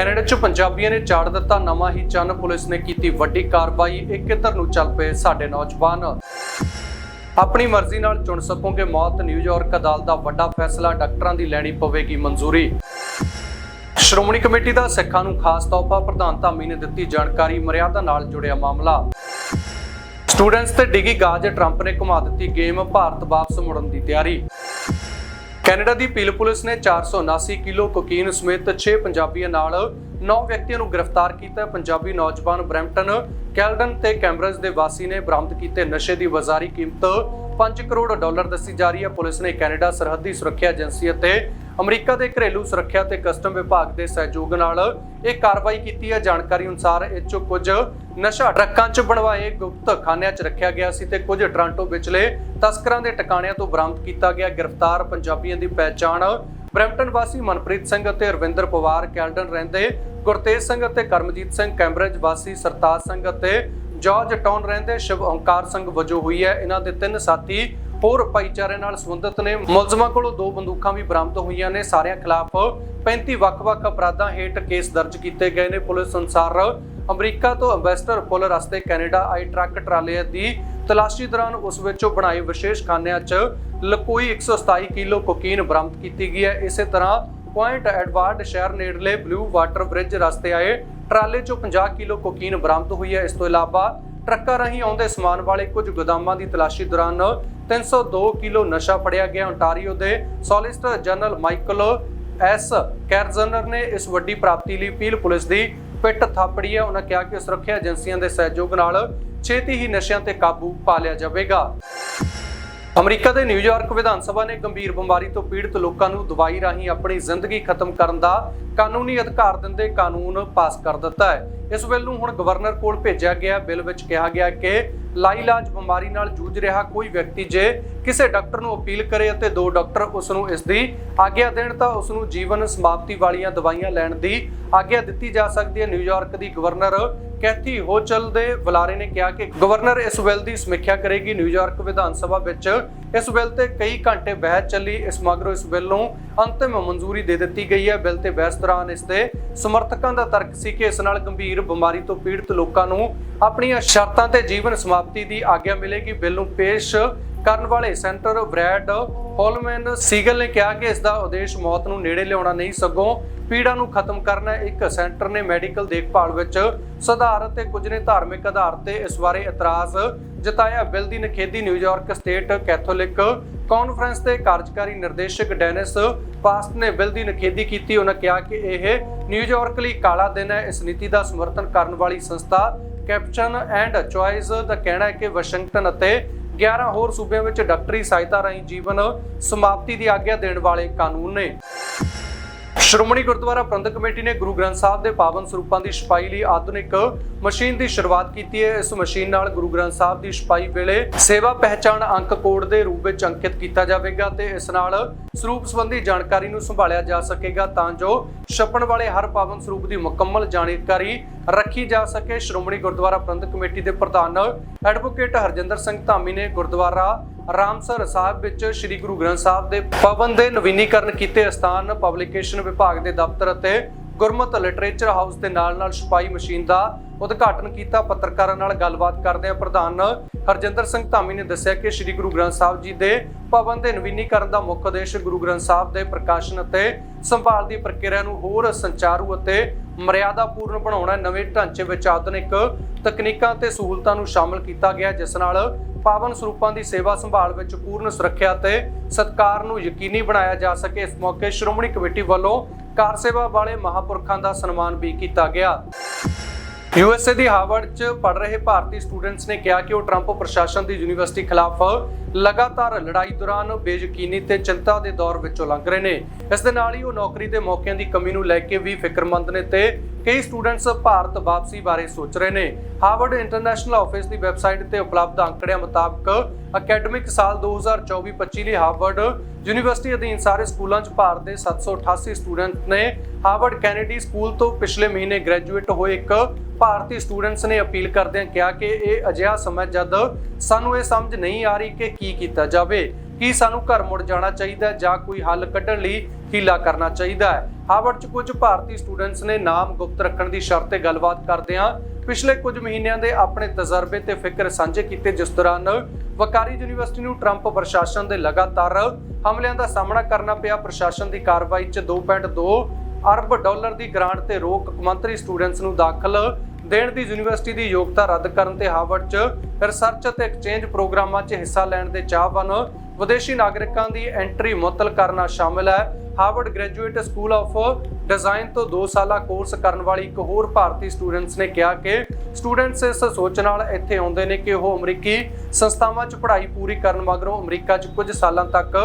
Canada 'ਚ ਪੰਜਾਬੀਆਂ ਨੇ ਚਾੜ ਦਿੱਤਾ, ਨਵਾਂ ਹੀ ਚੰਨ ਪੁਲਿਸ ਨੇ ਕੀਤੀ ਵੱਡੀ ਕਾਰਵਾਈ। ਇਹ ਕਿੱਧਰ ਨੂੰ ਚੱਲ ਪਏ ਸਾਡੇ ਨੌਜਵਾਨ। ਆਪਣੀ ਮਰਜ਼ੀ ਨਾਲ ਚੁਣ ਸਕੋਗੇ ਮੌਤ ਨਿਊਯਾਰਕ ਅਦਾਲਤ ਦਾ ਵੱਡਾ ਫੈਸਲਾ, ਡਾਕਟਰਾਂ ਦੀ ਲੈਣੀ ਪਵੇਗੀ ਮਨਜ਼ੂਰੀ। ਸ਼੍ਰੋਮਣੀ ਕਮੇਟੀ ਦਾ ਸਿੱਖਾਂ ਨੂੰ ਖਾਸ ਤੋਹਫਾ, ਪ੍ਰਧਾਨ ਧਾਮੀ ਨੇ ਦਿੱਤੀ ਜਾਣਕਾਰੀ, ਮਰਿਆਦਾ ਨਾਲ ਜੁੜਿਆ ਮਾਮਲਾ। ਸਟੂਡੈਂਟਸ ਤੇ ਡਿਗੀ ਗਾਜ ਟਰੰਪ ਨੇ ਘੁਮਾ ਦਿੱਤੀ ਗੇਮ, ਭਾਰਤ ਵਾਪਸ ਮੁੜਨ ਦੀ ਤਿਆਰੀ। ਕੈਨੇਡਾ ਦੀ ਪੀਲ ਪੁਲਿਸ ਨੇ 479 ਕਿਲੋ ਕੋਕੀਨ ਸਮੇਤ 6 ਪੰਜਾਬੀਆਂ ਨਾਲ 9 ਵਿਅਕਤੀਆਂ ਨੂੰ ਗ੍ਰਿਫਤਾਰ ਕੀਤਾ। ਪੰਜਾਬੀ ਨੌਜਵਾਨ ਬਰੈਂਪਟਨ, ਕੈਲਡਨ ਤੇ ਕੈਂਬਰਜ ਦੇ ਵਾਸੀ ਨੇ ਬਰਾਮਦ ਕੀਤੇ ਨਸ਼ੇ ਦੀ ਬਾਜ਼ਾਰੀ ਕੀਮਤ 5 ਕਰੋੜ ਡਾਲਰ ਦੱਸੀ ਜਾ ਰਹੀ ਹੈ। ਪੁਲਿਸ ਨੇ ਕੈਨੇਡਾ ਸਰਹੱਦੀ ਸੁਰੱਖਿਆ ਏਜੰਸੀ ਅਤੇ ਅਮਰੀਕਾ ਦੇ ਘਰੇਲੂ ਸੁਰੱਖਿਆ ਤੇ ਕਸਟਮ ਵਿਭਾਗ ਦੇ ਸਹਿਯੋਗ ਨਾਲ ਇਹ ਕਾਰਵਾਈ ਕੀਤੀ ਹੈ। ਜਾਣਕਾਰੀ ਅਨੁਸਾਰ ਇਹ 'ਚੋਂ ਕੁਝ ਨਸ਼ਾ ਟਰੱਕਾਂ 'ਚ ਬਣਵਾਏ ਗੁਪਤ ਖਾਨਿਆਂ 'ਚ ਰੱਖਿਆ ਗਿਆ ਸੀ ਤੇ ਕੁਝ ਟਰਾਂਟੋ ਵਿਚਲੇ ਤਸਕਰਾਂ ਦੇ ਟਿਕਾਣਿਆਂ ਤੋਂ ਬਰਾਮਦ ਕੀਤਾ ਗਿਆ। ਗ੍ਰਿਫਤਾਰ ਪੰਜਾਬੀਆਂ ਦੀ ਪਹਿਚਾਣ ਬਰੈਂਪਟਨ ਵਾਸੀ ਮਨਪ੍ਰੀਤ ਸਿੰਘ ਅਤੇ ਰਵਿੰਦਰ ਪਵਾਰ ਕੈਲਡਨ ਰਹਿੰਦੇ ਗੁਰਤੇਜ ਸਿੰਘ ਅਤੇ ਕਰਮਜੀਤ ਸਿੰਘ ਕੈਂਬਰਜ ਵਾਸੀ ਸਰਤਾਜ ਸਿੰਘ ਅਤੇ ਜਾਰਜ ਟਾਊਨ ਰਹਿੰਦੇ ਸ਼ਿਵ ਓਂਕਾਰ ਸਿੰਘ ਵਜੋਂ ਹੋਈ ਹੈ। ਇਹਨਾਂ ਦੇ ਤਿੰਨ ਸਾਥੀ ਹੋਰ ਭਾਈਚਾਰੇ ਨਾਲ ਸੰਬੰਧਿਤ ਨੇ। ਮੁਲਜ਼ਮਾਂ ਕੋਲੋਂ ਦੋ ਬੰਦੂਕਾਂ ਵੀ ਬਰਾਮਦ ਹੋਈਆਂ ਨੇ। ਸਾਰਿਆਂ ਖਿਲਾਫ 35 ਵੱਖ-ਵੱਖ ਅਪਰਾਧਾਂ ਹੇਠ ਕੇਸ ਦਰਜ ਕੀਤੇ ਗਏ ਨੇ। ਪੁਲਿਸ ਅਨੁਸਾਰ ਅਮਰੀਕਾ ਤੋਂ ਐਮਬੈਸਡਰ ਪੁਲ ਰਸਤੇ ਕੈਨੇਡਾ ਆਈ ਟਰੱਕ ਟਰਾਲੇ ਦੀ ਤਲਾਸ਼ੀ ਦੌਰਾਨ ਉਸ ਵਿੱਚੋਂ ਬਣਾਏ ਵਿਸ਼ੇਸ਼ ਖਾਨਿਆਂ 'ਚ ਲਕੋਈ 127 ਕਿਲੋ ਕੋਕੀਨ ਬਰਾਮਦ ਕੀਤੀ ਗਈ ਹੈ। ਇਸੇ ਤਰ੍ਹਾਂ ਪੁਆਇੰਟ ਐਡਵਾਰਡ ਸ਼ਹਿਰ ਨੇੜਲੇ ਬਲੂ ਵਾਟਰ ਬ੍ਰਿਜ ਰਸਤੇ ਆਏ ਟਰਾਲੇ 'ਚੋਂ 50 ਕਿਲੋ ਕੋਕੀਨ ਬਰਾਮਦ ਹੋਈ ਹੈ। ਇਸ ਤੋਂ ਇਲਾਵਾ ਟਰੱਕਾਂ ਰਾਹੀਂ ਆਉਂਦੇ ਸਮਾਨ ਵਾਲੇ ਕੁਝ ਗੋਦਾਮਾਂ ਦੀ ਤਲਾਸ਼ੀ ਦੌਰਾਨ 302 ਕਿਲੋ ਨਸ਼ਾ ਫੜਿਆ ਗਿਆ। ontario ਦੇ solicitor general Michael S Kerzner ਨੇ ਇਸ ਵੱਡੀ ਪ੍ਰਾਪਤੀ ਲਈ ਪੀਲ ਪੁਲਿਸ ਦੀ ਪਿੱਟ ਥਾਪੜੀ ਹੈ। ਉਹਨਾਂ ਕਿਹਾ ਕਿ ਸੁਰੱਖਿਆ ਏਜੰਸੀਆਂ ਦੇ ਸਹਿਯੋਗ ਨਾਲ ਛੇਤੀ ਹੀ ਨਸ਼ਿਆਂ ਤੇ ਕਾਬੂ ਪਾ ਲਿਆ ਜਾਵੇਗਾ। ਅਮਰੀਕਾ ਦੇ ਨਿਊਯਾਰਕ ਵਿਧਾਨ ਸਭਾ ਨੇ ਗੰਭੀਰ ਬਿਮਾਰੀ ਤੋਂ ਪੀੜਤ ਲੋਕਾਂ ਨੂੰ ਦਵਾਈ ਰਾਹੀਂ ਆਪਣੀ ਜ਼ਿੰਦਗੀ ਖਤਮ ਕਰਨ ਦਾ ਕਾਨੂੰਨੀ ਅਧਿਕਾਰ ਦਿੰਦੇ ਕਾਨੂੰਨ ਪਾਸ ਕਰ ਦਿੱਤਾ ਹੈ। ਇਸ ਬਿੱਲ ਨੂੰ ਹੁਣ ਗਵਰਨਰ ਕੋਲ ਭੇਜਿਆ ਗਿਆ। ਬਿੱਲ ਵਿੱਚ ਕਿਹਾ ਗਿਆ ਕਿ ਲਾਇਲਾਜ ਬਿਮਾਰੀ ਨਾਲ ਜੂਝ ਰਿਹਾ ਕੋਈ ਵਿਅਕਤੀ ਜੇ ਕਿਸੇ ਡਾਕਟਰ ਨੂੰ ਅਪੀਲ ਕਰੇ ਅਤੇ ਦੋ ਡਾਕਟਰ ਉਸ ਨੂੰ ਇਸ ਦੀ ਆਗਿਆ ਦੇਣ ਤਾਂ ਉਸ ਨੂੰ ਜੀਵਨ ਸਮਾਪਤੀ ਵਾਲੀਆਂ ਦਵਾਈਆਂ ਲੈਣ ਦੀ ਆਗਿਆ ਦਿੱਤੀ ਜਾ ਸਕਦੀ ਹੈ। ਨਿਊਯਾਰਕ ਦੀ ਗਵਰਨਰ ਕੈਥੀ ਹੋਚਲ ਦੇ ਬੁਲਾਰੇ ਨੇ ਕਿਹਾ ਕਿ ਗਵਰਨਰ ਇਸ ਬਿੱਲ ਦੀ ਸਮੀਖਿਆ ਕਰੇਗੀ। ਨਿਊਯਾਰਕ ਵਿਧਾਨ ਸਭਾ ਵਿੱਚ ਇਸ ਬਿੱਲ ਤੇ ਕਈ ਘੰਟੇ ਬਹਿਸ ਚੱਲੀ। ਇਸ ਮਗਰੋਂ ਇਸ ਬਿੱਲ ਨੂੰ ਅੰਤਿਮ ਮਨਜ਼ੂਰੀ ਦੇ ਦਿੱਤੀ ਗਈ ਹੈ। ਬਿੱਲ ਤੇ ਬਹਿਸ ਦੌਰਾਨ ਇਸ ਦੇ ਸਮਰਥਕਾਂ ਦਾ ਤਰਕ ਸੀ ਕਿ ਇਸ ਨਾਲ ਗੰਭੀਰ ਬਿਮਾਰੀ ਤੋਂ ਪੀੜਤ ਲੋਕਾਂ ਨੂੰ ਆਪਣੀਆਂ ਸ਼ਰਤਾਂ ਤੇ ਜੀਵਨ ਸਮਾਪਤੀ ਦੀ ਆਗਿਆ ਮਿਲੇਗੀ। ਬਿੱਲ ਨੂੰ ਪੇਸ਼ ਕਰਨ ਵਾਲੇ ਸੈਂਟਰ ਬ੍ਰੈਡ ਹੋਲਮੈਨ ਸੀਗਲ ਨੇ ਕਿਹਾ ਕਿ ਇਸ ਦਾ ਉਦੇਸ਼ ਮੌਤ ਨੂੰ ਨੇੜੇ ਲਿਆਉਣਾ ਨਹੀਂ, ਸਗੋਂ ਪੀੜਾ ਨੂੰ ਖਤਮ ਕਰਨਾ ਇੱਕ ਸੈਂਟਰ ਨੇ ਮੈਡੀਕਲ ਦੇਖਭਾਲ ਵਿੱਚ ਸੁਧਾਰ ਅਤੇ ਕੁਝ ਨੇ ਧਾਰਮਿਕ ਆਧਾਰ ਤੇ ਇਸ ਬਾਰੇ ਇਤਰਾਜ਼ ਜਤਾਇਆ। ਬਿੱਲ ਦੀ ਨਖੇਦੀ New York state Catholic conference ਦੇ ਕਾਰਜਕਾਰੀ ਨਿਰਦੇਸ਼ਕ ਡੈਨਿਸ ਪਾਸਟ ਨੇ ਬਿੱਲ ਦੀ ਨਖੇਦੀ ਕੀਤੀ। ਉਹਨਾਂ ਕਿਹਾ ਕਿ ਇਹ ਨਿਊਯਾਰਕ ਲਈ ਕਾਲਾ ਦਿਨ ਹੈ। ਇਸ ਨੀਤੀ ਦਾ ਸਮਰਥਨ ਕਰਨ ਵਾਲੀ ਸੰਸਥਾ ਕੈਪਸ਼ਨ ਐਂਡ ਚੁਆਇਸ ਦਾ ਕਹਿਣਾ ਹੈ ਕਿ ਵਾਸ਼ਿੰਗਟਨ ਅਤੇ 11 ਹੋਰ ਸੂਬਿਆਂ ਵਿੱਚ ਡਾਕਟਰੀ ਸਹਾਇਤਾ ਰਾਹੀਂ ਜੀਵਨ ਸਮਾਪਤੀ ਦੀ ਆਗਿਆ ਦੇਣ ਵਾਲੇ ਕਾਨੂੰਨ ਨੇ। ਸ਼੍ਰੋਮਣੀ ਗੁਰਦੁਆਰਾ ਪ੍ਰਬੰਧਕ ਕਮੇਟੀ ਨੇ ਗੁਰੂ ਗ੍ਰੰਥ ਸਾਹਿਬ ਦੇ ਪਾਵਨ ਸਰੂਪਾਂ ਦੀ ਛਪਾਈ ਲਈ ਆਧੁਨਿਕ ਮਸ਼ੀਨ ਦੀ ਸ਼ੁਰੂਆਤ ਕੀਤੀ ਹੈ। ਇਸ ਮਸ਼ੀਨ ਨਾਲ ਗੁਰੂ ਗ੍ਰੰਥ ਸਾਹਿਬ ਦੀ ਛਪਾਈ ਵੇਲੇ ਸੇਵਾ ਪਹਿਚਾਣ ਅੰਕ ਕੋਡ ਦੇ ਰੂਪ ਵਿੱਚ ਅੰਕਿਤ ਕੀਤਾ ਜਾਵੇਗਾ ਤੇ ਇਸ ਨਾਲ ਸਰੂਪ ਸੰਬੰਧੀ ਜਾਣਕਾਰੀ ਨੂੰ ਸੰਭਾਲਿਆ ਜਾ ਸਕੇਗਾ ਤਾਂ ਜੋ ਛਪਣ ਵਾਲੇ ਹਰ ਪਾਵਨ ਸਰੂਪ ਦੀ ਮੁਕੰਮਲ ਜਾਣਕਾਰੀ ਰੱਖੀ ਜਾ ਸਕੇ। ਸ਼੍ਰੋਮਣੀ ਗੁਰਦੁਆਰਾ ਪ੍ਰਬੰਧਕ ਕਮੇਟੀ ਦੇ ਪ੍ਰਧਾਨ ਐਡਵੋਕੇਟ ਹਰਜਿੰਦਰ ਸਿੰਘ ਧਾਮੀ ਨੇ ਗੁਰਦੁਆਰਾ ਰਾਮਸਰ ਸਾਹਿਬ ਵਿੱਚ ਸ੍ਰੀ ਗੁਰੂ ਗ੍ਰੰਥ ਸਾਹਿਬ ਦੇ ਪਵਨ ਦੇ ਨਵੀਨੀਕਰਨ ਕੀਤੇ ਸਥਾਨ, ਪਬਲੀਕੇਸ਼ਨ ਵਿਭਾਗ ਦੇ ਦਫ਼ਤਰ ਅਤੇ ਗੁਰਮਤ ਲਿਟਰੇਚਰ ਹਾਊਸ ਦੇ ਨਾਲ-ਨਾਲ ਛਪਾਈ ਮਸ਼ੀਨ ਦਾ ਉਦਘਾਟਨ ਕੀਤਾ। ਪੱਤਰਕਾਰਾਂ ਨਾਲ ਗੱਲਬਾਤ ਕਰਦਿਆਂ ਪ੍ਰਧਾਨ ਹਰਜਿੰਦਰ ਸਿੰਘ ਧਾਮੀ ਨੇ ਦੱਸਿਆ ਕਿ ਸ੍ਰੀ ਗੁਰੂ ਗ੍ਰੰਥ ਸਾਹਿਬ ਜੀ ਦੇ ਭਵਨ ਦੇ ਨਵੀਨੀਕਰਨ ਦਾ ਮੁੱਖ ਉਦੇਸ਼ ਗੁਰੂ ਗ੍ਰੰਥ ਸਾਹਿਬ ਦੇ ਪ੍ਰਕਾਸ਼ਨ ਅਤੇ ਸੰਭਾਲ ਦੀ ਪ੍ਰਕਿਰਿਆ ਨੂੰ ਹੋਰ ਸੰਚਾਰੂ ਅਤੇ ਮਰਿਆਦਾਪੂਰਨ ਬਣਾਉਣਾ ਨਵੇਂ ਢਾਂਚੇ ਵਿੱਚ ਆਧੁਨਿਕ ਤਕਨੀਕਾਂ ਤੇ ਸਹੂਲਤਾਂ ਨੂੰ ਸ਼ਾਮਲ ਕੀਤਾ ਗਿਆ ਜਿਸ ਨਾਲ ਪਾਵਨ ਸਰੂਪਾਂ ਦੀ ਸੇਵਾ ਸੰਭਾਲ ਵਿੱਚ ਪੂਰਨ ਸੁਰੱਖਿਆ ਤੇ ਸਤਕਾਰ ਨੂੰ ਯਕੀਨੀ ਬਣਾਇਆ ਜਾ ਸਕੇ। ਇਸ ਮੌਕੇ ਸ਼੍ਰੋਮਣੀ ਕਮੇਟੀ ਵੱਲੋਂ ਕਾਰ ਸੇਵਾ ਵਾਲੇ ਮਹਾਪੁਰਖਾਂ ਦਾ ਸਨਮਾਨ ਵੀ ਕੀਤਾ ਗਿਆ। ਯੂਐਸਏ ਦੀ ਹਾਰਵਰਡ 'ਚ ਪੜ ਰਹੇ ਭਾਰਤੀ ਸਟੂਡੈਂਟਸ ਨੇ ਕਿਹਾ ਕਿ ਉਹ ਟਰੰਪ ਪ੍ਰਸ਼ਾਸਨ ਦੀ ਯੂਨੀਵਰਸਿਟੀ ਖਿਲਾਫ ਲਗਾਤਾਰ ਲੜਾਈ ਦੌਰਾਨ ਬੇਯਕੀਨੀ ਤੇ ਚਿੰਤਾ ਦੇ ਦੌਰ ਵਿੱਚੋਂ ਲੰਘ ਰਹੇ ਨੇ। ਇਸ ਦੇ ਨਾਲ ਹੀ ਉਹ ਨੌਕਰੀ ਦੇ ਮੌਕਿਆਂ ਦੀ ਕਮੀ ਨੂੰ ਲੈ ਕੇ ਵੀ ਫਿਕਰਮੰਦ ਨੇ ਤੇ ਕਈ ਸਟੂਡੈਂਟਸ ਭਾਰਤ ਵਾਪਸੀ ਬਾਰੇ ਸੋਚ ਰਹੇ ਨੇ। ਹਾਰਵਰਡ ਇੰਟਰਨੈਸ਼ਨਲ ਆਫਿਸ ਦੀ ਵੈਬਸਾਈਟ ਤੇ ਉਪਲਬਧ ਅੰਕੜਿਆਂ ਮੁਤਾਬਕ ਅਕੈਡਮਿਕ ਸਾਲ 2024-25 ਲਈ ਹਾਰਵਰਡ ਯੂਨੀਵਰਸਿਟੀ ਅਧੀਨ ਸਾਰੇ ਸਕੂਲਾਂ 'ਚ ਭਾਰਤ ਦੇ 788 ਸਟੂਡੈਂਟ ਨੇ ਹਾਰਵਰਡ ਕੈਨੇਡੀ ਸਕੂਲ ਤੋਂ ਪਿਛਲੇ ਮਹੀਨੇ ਗ੍ਰੈਜੂਏਟ ਹੋਏ ਇੱਕ ਭਾਰਤੀ ਸਟੂਡੈਂਟਸ ਨੇ ਅਪੀਲ ਕਰਦਿਆਂ ਕਿਹਾ ਕਿ ਇਹ ਅਜਿਹਾ ਸਮਾਂ ਜਦ ਸਾਨੂੰ ਇਹ ਸਮਝ ਨਹੀਂ ਆ ਰਹੀ ਕਿ ਕੀ ਕੀਤਾ ਜਾਵੇ, ਕੀ ਸਾਨੂੰ ਘਰ ਮੁੜ ਜਾਣਾ ਚਾਹੀਦਾ ਜਾਂ ਕੋਈ ਹੱਲ ਕੱਢਣ ਲਈ ਹੀਲਾ ਕਰਨਾ ਚਾਹੀਦਾ ਹੈ। ਹਾਵਰਡ 'ਚ ਕੁਝ ਭਾਰਤੀ ਸਟੂਡੈਂਟਸ ਨੇ ਨਾਮ ਗੁਪਤ ਰੱਖਣ ਦੀ ਸ਼ਰਤ ਤੇ ਗੱਲਬਾਤ ਕਰਦਿਆਂ ਪਿਛਲੇ ਕੁਝ ਮਹੀਨਿਆਂ ਦੇ ਆਪਣੇ ਤਜਰਬੇ ਤੇ ਫਿਕਰ ਸਾਂਝੇ ਕੀਤੇ, ਜਿਸ ਦੌਰਾਨ ਵਕਾਰੀ ਯੂਨੀਵਰਸਿਟੀ ਨੂੰ ਟਰੰਪ ਪ੍ਰਸ਼ਾਸਨ ਦੇ ਲਗਾਤਾਰ ਹਮਲਿਆਂ ਦਾ ਸਾਹਮਣਾ ਕਰਨਾ ਪਿਆ। ਪ੍ਰਸ਼ਾਸਨ ਦੀ ਕਾਰਵਾਈ 'ਚ 2.2 ਅਰਬ ਡਾਲਰ ਦੀ ਗ੍ਰਾਂਟ ਤੇ ਰੋਕ ਮੰਤਰੀ ਸਟੂਡੈਂਟਸ ਨੂੰ ਦਾਖਲ ਦੇਣ ਦੀ ਯੂਨੀਵਰਸਿਟੀ ਦੀ ਯੋਗਤਾ ਰੱਦ ਕਰਨ ਤੇ ਹਾਰਵਰਡ 'ਚ ਰਿਸਰਚ ਅਤੇ ਐਕਸਚੇਂਜ ਪ੍ਰੋਗਰਾਮਾਂ 'ਚ ਹਿੱਸਾ ਲੈਣ ਦੇ ਚਾਹਵਾਨ ਵਿਦੇਸ਼ੀ ਨਾਗਰਿਕਾਂ ਦੀ ਐਂਟਰੀ ਮੁਅੱਤਲ ਕਰਨਾ ਸ਼ਾਮਿਲ ਹੈ। Harvard graduate school of design ਤੋਂ 2 ਸਾਲਾ ਕੋਰਸ ਕਰਨ ਵਾਲੀ ਇੱਕ ਹੋਰ ਭਾਰਤੀ ਸਟੂਡੈਂਟਸ ਨੇ ਕਿਹਾ ਕਿ ਸਟੂਡੈਂਟਸ ਇਸ ਸੋਚ ਨਾਲ ਇੱਥੇ ਆਉਂਦੇ ਨੇ ਕਿ ਉਹ ਅਮਰੀਕੀ ਸੰਸਥਾਵਾਂ 'ਚ ਪੜ੍ਹਾਈ ਪੂਰੀ ਕਰਨ ਮਗਰੋਂ ਅਮਰੀਕਾ 'ਚ ਕੁਝ ਸਾਲਾਂ ਤੱਕ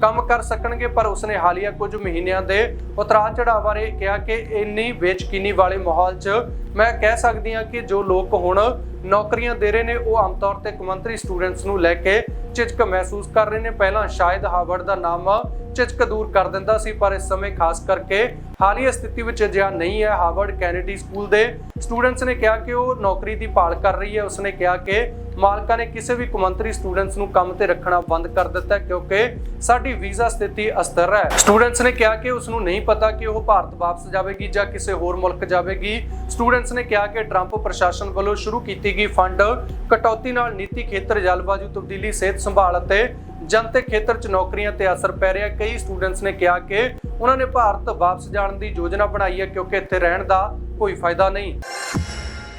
ਕੰਮ ਕਰ ਸਕਣਗੇ, ਪਰ ਉਸਨੇ ਹਾਲੀਆ ਕੁਝ ਮਹੀਨਿਆਂ ਦੇ ਉਤਰਾਅ ਚੜਾਅ ਬਾਰੇ ਕਿਹਾ ਕਿ ਇੰਨੀ ਬੇਚਕੀਨੀ ਵਾਲੇ ਮਾਹੌਲ 'ਚ ਮੈਂ ਕਹਿ ਸਕਦੀ ਹਾਂ ਕਿ ਜੋ ਲੋਕ ਹੁਣ ਨੌਕਰੀਆਂ ਦੇ ਰਹੇ ਨੇ, ਉਹ ਆਮ ਤੌਰ ਤੇ ਕਮੰਤਰੀ ਸਟੂਡੈਂਟਸ ਨੂੰ ਲੈ ਕੇ ਝਿਜਕ ਮਹਿਸੂਸ ਕਰ ਰਹੇ ਨੇ। ਪਹਿਲਾਂ ਸ਼ਾਇਦ ਹਾਰਵਰਡ ਦਾ ਨਾਮ ਝਿਜਕ ਦੂਰ ਕਰ ਦਿੰਦਾ ਸੀ, ਪਰ ਇਸ ਸਮੇਂ ਖਾਸ ਕਰਕੇ ਹਾਲੀਆ ਸਥਿਤੀ ਵਿੱਚ ਅਜਿਹਾ ਨਹੀਂ ਹੈ। ਹਾਵਰਡ ਕੈਨੇਡੀ ਸਕੂਲ ਦੇ ਸਟੂਡੈਂਟਸ ਨੇ ਕਿਹਾ ਕਿ ਉਹ ਨੌਕਰੀ ਦੀ ਭਾਲ ਕਰ ਰਹੀ ਹੈ। ਉਸਨੇ ਕਿਹਾ ਕਿ ਮਾਲਕਾਂ ਨੇ ਕਿਸੇ ਵੀ ਕਮੰਤਰੀ ਸਟੂਡੈਂਟਸ ਨੂੰ ਕੰਮ ਤੇ ਰੱਖਣਾ ਬੰਦ ਕਰ ਦਿੱਤਾ ਕਿਉਂਕਿ ਸਾਡੀ ਵੀਜ਼ਾ ਸਥਿਤੀ ਅਸਥਿਰ ਹੈ। ਸਟੂਡੈਂਟਸ ਨੇ ਕਿਹਾ ਕਿ ਉਸ ਨੂੰ ਨਹੀਂ ਪਤਾ ਕਿ ਉਹ ਭਾਰਤ ਵਾਪਸ ਜਾਵੇਗੀ ਜਾਂ ਕਿਸੇ ਹੋਰ ਮੁਲਕ ਜਾਵੇਗੀ। ਸਟੂਡੈਂਟਸ ਨੇ ਕਿਹਾ ਕਿ ਟਰੰਪ ਪ੍ਰਸ਼ਾਸਨ ਵੱਲੋਂ ਸ਼ੁਰੂ ਕੀਤੀ ਕੀਤੀ ਗਈ ਫੰਡ, ਕਟੌਤੀ ਨਾਲ ਨੀਤੀ ਖੇਤਰ, ਜਲਵਾਯੂ ਤਬਦੀਲੀ, ਸਿਹਤ ਸੰਭਾਲ ਅਤੇ ਜਨਤਕ ਖੇਤਰ 'ਚ ਨੌਕਰੀਆਂ ਤੇ ਅਸਰ ਪੈ ਰਿਹਾ। ਕਈ ਸਟੂਡੈਂਟਸ ਨੇ ਕਿਹਾ ਕਿ ਉਹਨਾਂ ਨੇ ਭਾਰਤ ਵਾਪਸ ਜਾਣ ਦੀ ਯੋਜਨਾ ਬਣਾਈ ਹੈ ਕਿਉਂਕਿ ਇੱਥੇ ਰਹਿਣ ਦਾ ਕੋਈ ਫਾਇਦਾ ਨਹੀਂ।